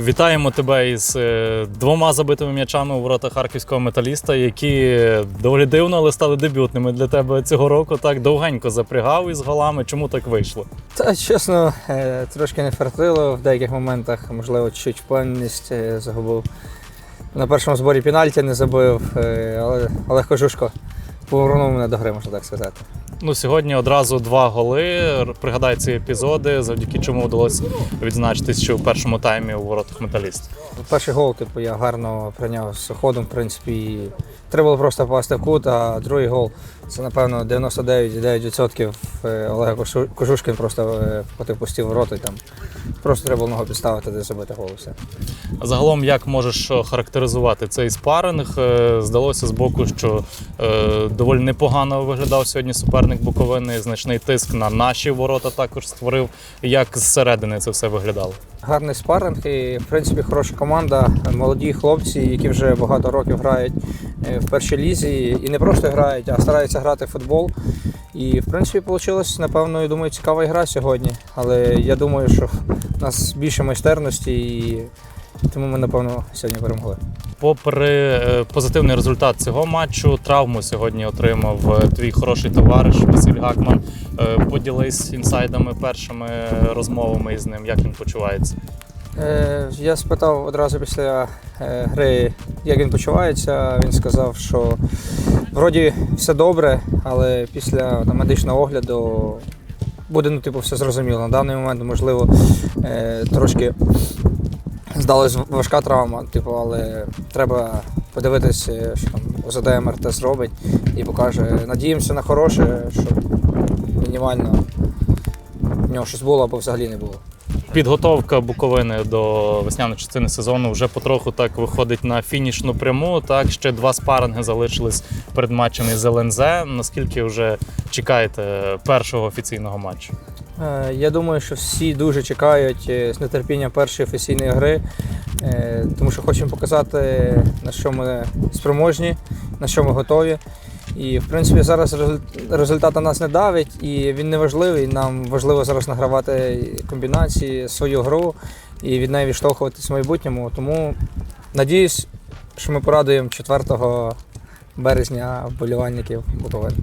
Вітаємо тебе із е, двома забитими м'ячами у ворота харківського металіста, які доволі дивно, але стали дебютними для тебе цього року. Так довгенько запрягав із голами. Чому так вийшло? Та чесно, е, трошки не фартило в деяких моментах, можливо, чуть впевненість е, загубив. На першому зборі пенальті не забив, але Олег Кожушко повернув мене до гри, можна так сказати. Ну сьогодні одразу два голи. Пригадай ці епізоди, завдяки чому вдалося відзначитись, що в першому таймі у воротах металіст. Перший гол, типу, я гарно прийняв з ходом, в принципі. і Треба було просто попасти в кут, а другий гол це, напевно, 99,9% е, Олега Кожушкин просто е, вхватив пусті ворота і там просто треба було ногу підставити, де забити гол. і Все. Загалом, як можеш характеризувати цей спаринг? Е, Здалося з боку, що е, доволі непогано виглядав сьогодні суперник Буковини. Значний тиск на наші ворота також створив. Як зсередини це все виглядало? Гарний спаринг і, в принципі, хороша команда. Молоді хлопці, які вже багато років грають в першій лізі. І не просто грають, а стараються грати в футбол. І, в принципі, вийшла, напевно, я думаю, цікава ігра сьогодні. Але я думаю, що в нас більше майстерності, і тому ми, напевно, сьогодні перемогли. Попри е, позитивний результат цього матчу, травму сьогодні отримав е, твій хороший товариш Василь Гакман. Е, Поділись інсайдами, першими розмовами із ним. Як він почувається? Е, Я спитав одразу після е, гри, як він почувається. Він сказав, що вроді все добре, але після там, медичного огляду буде ну, типу, все зрозуміло. На даний момент, можливо, е, трошки здалась важка травма, типу, але треба подивитися, що там ОЗД МРТ зробить і покаже. Надіємося на хороше, щоб мінімально в нього щось було або взагалі не було. Підготовка Буковини до весняної частини сезону вже потроху так виходить на фінішну пряму. Так ще два спаринги залишились перед матчем із ЛНЗ. Наскільки вже чекаєте першого офіційного матчу? Е, Я думаю, що всі дуже чекають е, з нетерпінням першої офіційної гри, е, тому що хочемо показати, на що ми спроможні, на що ми готові. І, в принципі, зараз результат на нас не давить, і він не важливий. Нам важливо зараз награвати комбінації, свою гру і від неї відштовхуватись в майбутньому. Тому надіюсь, що ми порадуємо 4 березня вболівальників Буковини.